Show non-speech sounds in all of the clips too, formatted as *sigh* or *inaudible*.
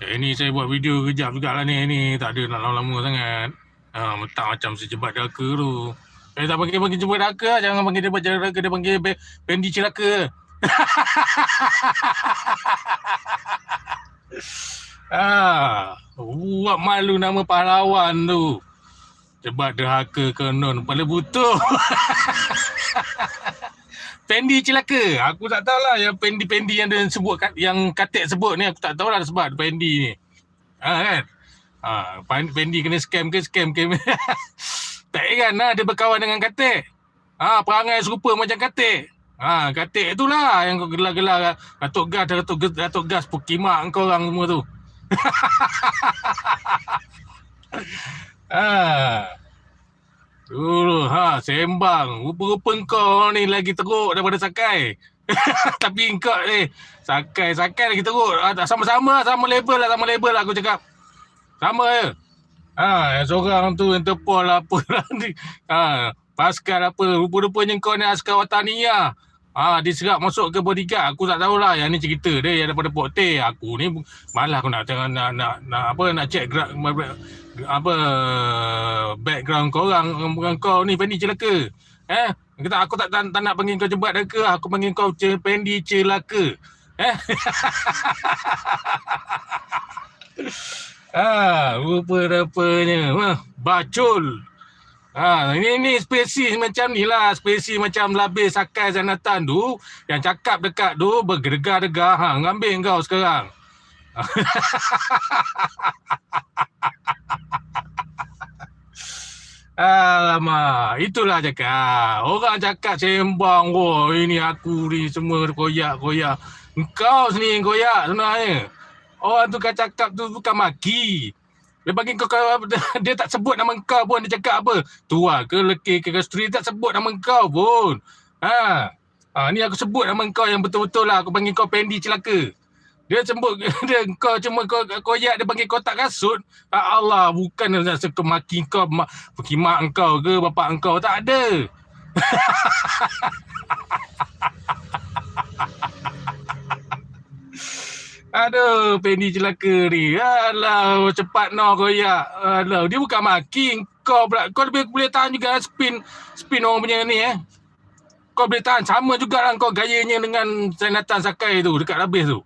Eh ni saya buat video kejap juga lah ni. Ni tak ada nak lama-lama sangat. Ha, mentang macam sejebat daka tu. Eh tak panggil panggil jebat daka lah. Jangan panggil dia jebat daka. Dia panggil pendi celaka. ah, *laughs* buat malu nama pahlawan tu. Jebat derhaka konon kepala butuh. *laughs* Pendi celaka. Aku tak tahulah yang pendi-pendi yang dia sebut kat, yang katik sebut ni aku tak tahulah sebab pendi ni. Ha kan? Ha, Pen- pendi kena scam ke scam ke. *laughs* tak heran lah dia berkawan dengan katik. Ha, perangai serupa macam katik. Ha, katik itulah yang kau gelar-gelar Datuk Gas, Datuk Gas, Datuk Gas Pukimak kau orang semua tu. *laughs* ha. Dulu ha sembang. Rupa-rupa kau ni lagi teruk daripada Sakai. *laughs* Tapi kau eh Sakai Sakai lagi teruk. Tak sama-sama sama level lah sama level lah aku cakap. Sama je. Ha, yang seorang tu yang tepol lah apa lah *laughs* ni. Ha, Pascal apa. Rupa-rupanya kau ni askar watania. Ha, diserap masuk ke bodyguard. Aku tak tahulah yang ni cerita dia yang daripada Pokte. Aku ni malah aku nak tengok nak, nak, nak, apa nak check gra- apa background kau orang orang kau ni Pendi celaka. Eh, kata aku tak, tak, tak nak panggil kau jebat daka, aku panggil kau ce, Pendi celaka. Eh. *laughs* ah, rupa-rupanya. Wah, bacul. Ha, ini ni spesies macam ni lah, spesies macam labis sakai zanatan tu yang cakap dekat tu bergegar-gegar. Ha, ngambil kau sekarang. *laughs* Alamak, itulah cakap. Orang cakap sembang, wah ini aku ni semua koyak-koyak. Engkau sendiri koyak sebenarnya. Orang tu kan cakap tu bukan maki. Dia bagi kau, kau *laughs* dia tak sebut nama kau pun dia cakap apa. Tua ke leki ke kastri tak sebut nama kau pun. Ha. Ha, ni aku sebut nama kau yang betul-betul lah. Aku panggil kau Pendi celaka. Dia sebut *laughs* dia kau cuma kau koyak dia panggil kotak kasut. Ah Allah, bukan nak suka maki kau, mak, mak engkau ke bapak engkau tak ada. *laughs* Aduh, Penny celaka ni. Alah, cepat no koyak. Alah, dia bukan maki kau pula. Kau lebih boleh tahan juga spin spin orang punya ni eh. Kau boleh tahan sama juga lah kau gayanya dengan Senatan Sakai tu dekat habis tu.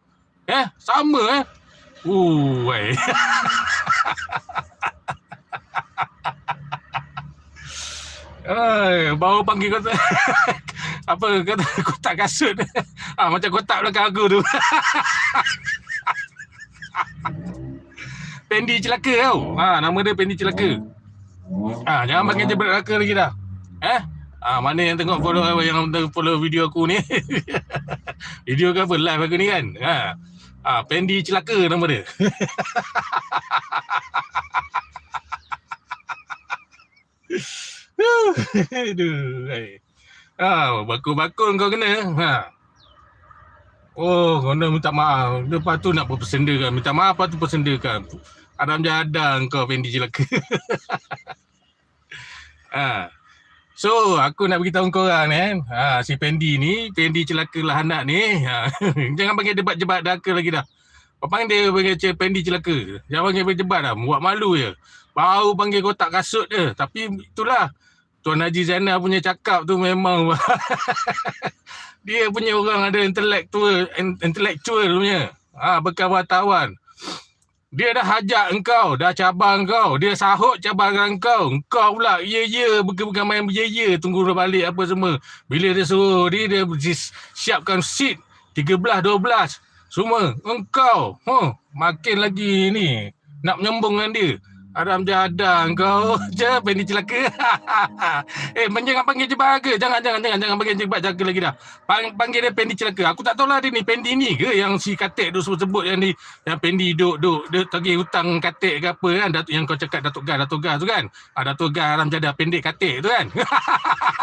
Eh, sama eh. Uh. *laughs* Ay, baru panggil kau *laughs* apa kata kotak kasut. *laughs* ah macam kotak belakang aku tu. Pendi celaka tau. Ha, nama dia Pendi celaka. Ah, jangan panggil dia celaka lagi dah. Eh? Ah, mana yang tengok follow yang follow video aku ni? *laughs* video ke apa live aku ni kan? Ha. Ah, Pendi celaka nama dia. *laughs* Aduh. hai. Ah, bakul-bakul kau kena. Ha. Oh, kau nak minta maaf. Lepas tu nak berpesendakan. Minta maaf lepas tu persendakan. Adam jadah kau Pendi celaka. ha. *laughs* So, aku nak beritahu kau orang ni kan. Ha, si Pendi ni, Pendi celaka lah anak ni. Ha. *laughs* Jangan panggil debat-jebat daka lagi dah. Kau panggil dia panggil cik Pendi celaka. Jangan panggil berjebat dah. Buat malu je. Baru panggil kotak kasut je. Tapi itulah. Tuan Haji Zainal punya cakap tu memang *laughs* dia punya orang ada intelektual intellectual punya. Ha, bekas wartawan. Dia dah hajak engkau, dah cabar engkau, dia sahut cabaran engkau. Engkau pula, ya ya, bukan-bukan main ya ya, tunggu dia balik apa semua. Bila dia suruh dia, dia siapkan seat 13, 12, semua. Engkau, huh, makin lagi ni, nak menyembung dengan dia. Aram jadah kau *laughs* je Penny celaka. *laughs* eh jangan panggil ke? Jangan jangan jangan jangan panggil jebat jaga lagi dah. Pang, panggil dia Penny celaka. Aku tak tahu lah dia ni Penny ni ke yang si Katik tu sebut yang ni yang Penny duk duk dia tagih hutang Katik ke apa kan Datuk yang kau cakap Datuk Gas Datuk Gas tu kan. Ah Datuk Gas Aram jadah pendek Katik tu kan. *laughs*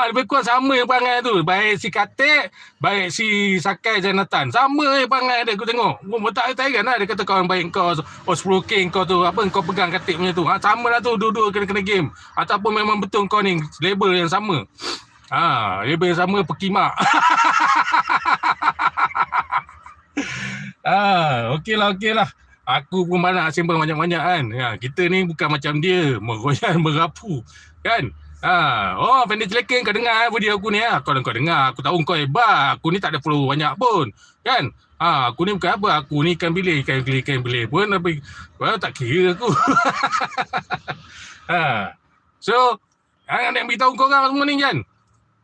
Ah, lebih kurang sama yang perangai tu. Baik si Katik, baik si Sakai Janatan. Sama yang perangai dia aku tengok. Oh, tak tak kan lah. Dia kata kawan baik kau, oh 10K kau tu, apa kau pegang Katik punya tu. Ha, sama lah tu, dua-dua kena-kena game. Ataupun memang betul kau ni label yang sama. Ha, label yang sama pekimak. *laughs* ah, okey lah, okey lah. Aku pun malas sembang banyak-banyak kan. Ha, kita ni bukan macam dia, meroyan, *laughs* merapu. Kan? Ha, oh, pendek celekeng kau dengar video aku ni. Ha. Kau kau dengar, aku tahu kau hebat. Aku ni tak ada follow banyak pun. Kan? Ha, aku ni bukan apa. Aku ni ikan bilik, ikan bilik, ikan bilik pun. Tapi, well, tak kira aku. ha. *laughs* So, ha, nak beritahu kau orang semua ni kan.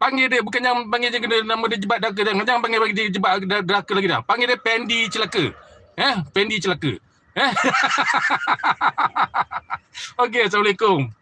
Panggil dia, bukan yang panggil dia kena nama dia jebat daka. Jangan, jangan panggil dia jebat daka lagi dah. Panggil dia Pendi Celaka. Eh, Pendi Celaka. Eh? *laughs* Okey, Assalamualaikum.